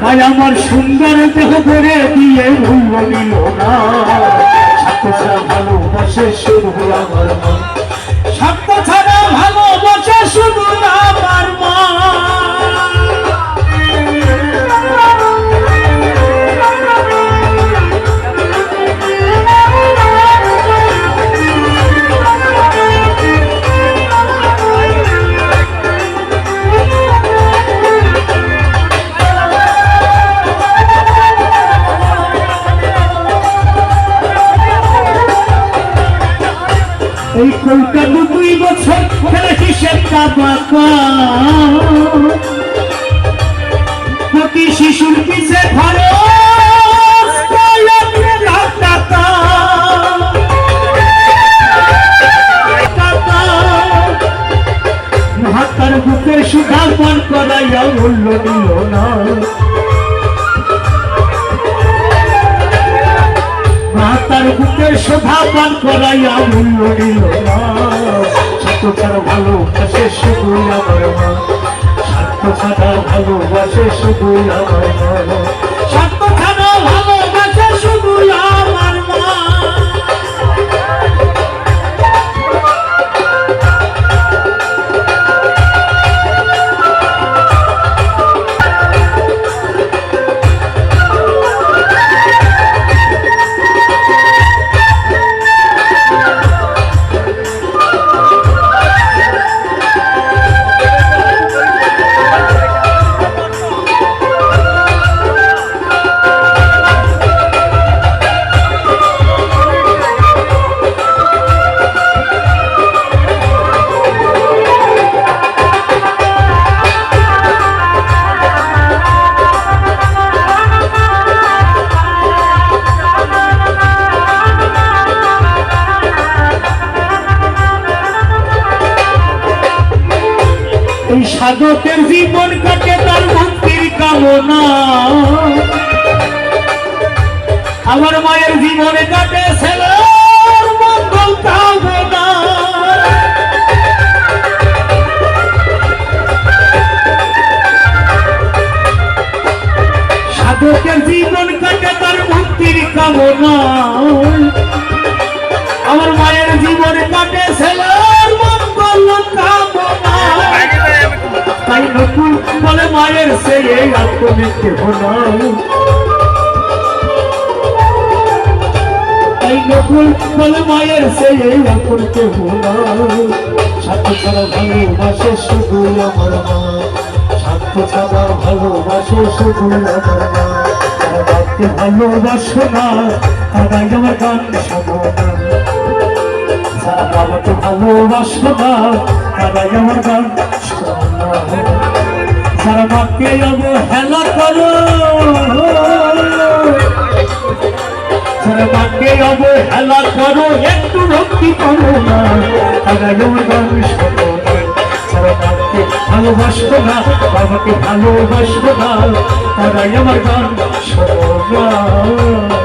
তাই আমার সুন্দর দেহ করে দিয়ে ভুল নিল না ভালোবাসে শুরু আমার মন। এই কলকাতা দুই বছর খেলে হিসেবটা বাঁকা প্রতি শিশুর পিছে বুকে সুধা পান করাইয়া মূল্য দিল না। মাতার বুকে শোভা পান করাইয়া মূল্য নিল না। সত্য ভালোবাসে শুধু আমার ভালোবাসে শুধু আমার ভালোবাসে শুধু আমার এই সাধকের জীবন কাটে তার মুক্তির কামনা। আমার মায়ের জীবনে কাটে ছেলের সাধকের জীবন কাটে তার মুক্তির কামনা। সে এই আত্মমিত্রে হলাম তাই নতুন বলে মায়ের সে এই আত্মকে হলাম সাথে ছাড়া ভালোবাসে শুধু আমার মা। সাথে ছাড়া ভালোবাসে শুধু আমার মা। ভালোবাসো না, তারাই আমার গান শোনো না। ভালোবাসো না, তারাই আমার গান শোনো না। যারা মাকে অবহেলা করো। যারা মাকে অবহেলা করো, একটু ভক্তি করো না। গান শোনো না মাকে ভালোবাসো না, বাবাকে ভালোবাসো না। তারাই আমার গান শোনো।